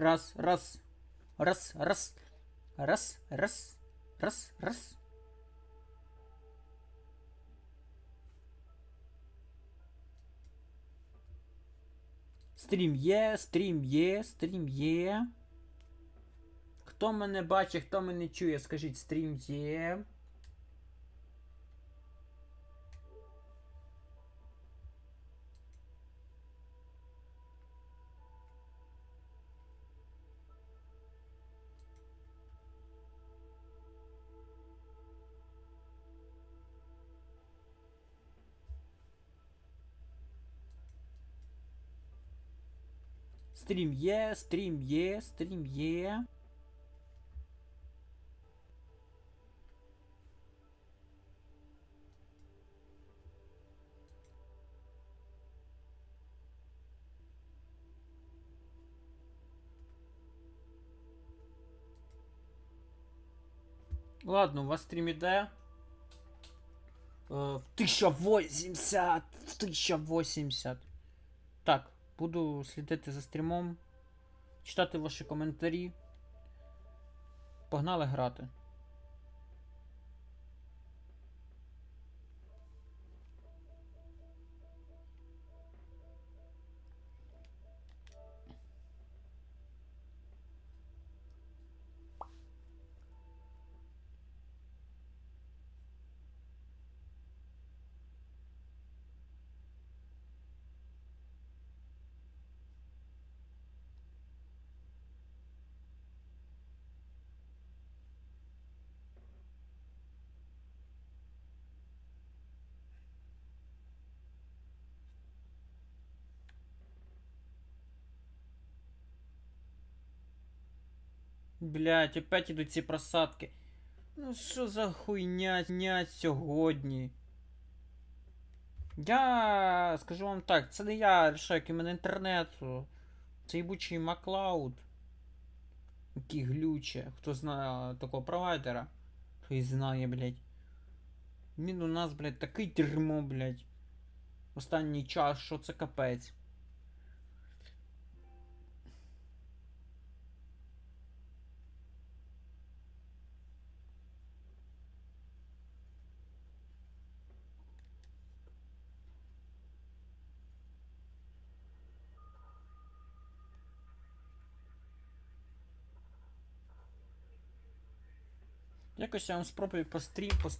Раз, раз. Раз, раз. Раз, раз. Раз, раз. Стрім є, стрім є, стрім є. Хто мене бачить, хто мене чує, скажіть, стрім є. Стрім є, стрім є, стрім є. Ладно, у вас стрім іде. Е, В 1080. В 1080. Так, Буду слідити за стрімом, читати ваші коментарі. Погнали грати. Блять, опять ідуть ці просадки. Ну що за хуйня ня сьогодні? Я скажу вам так, це не я рішаю, який мене інтернет. Це єбучий Маклауд. Який глюче. Хто знає такого провайдера? Хай знає, блять. Він у нас, блять, такий дерьмо, блять. Останній час, що це капець. Якось я вам спробую по стрім, по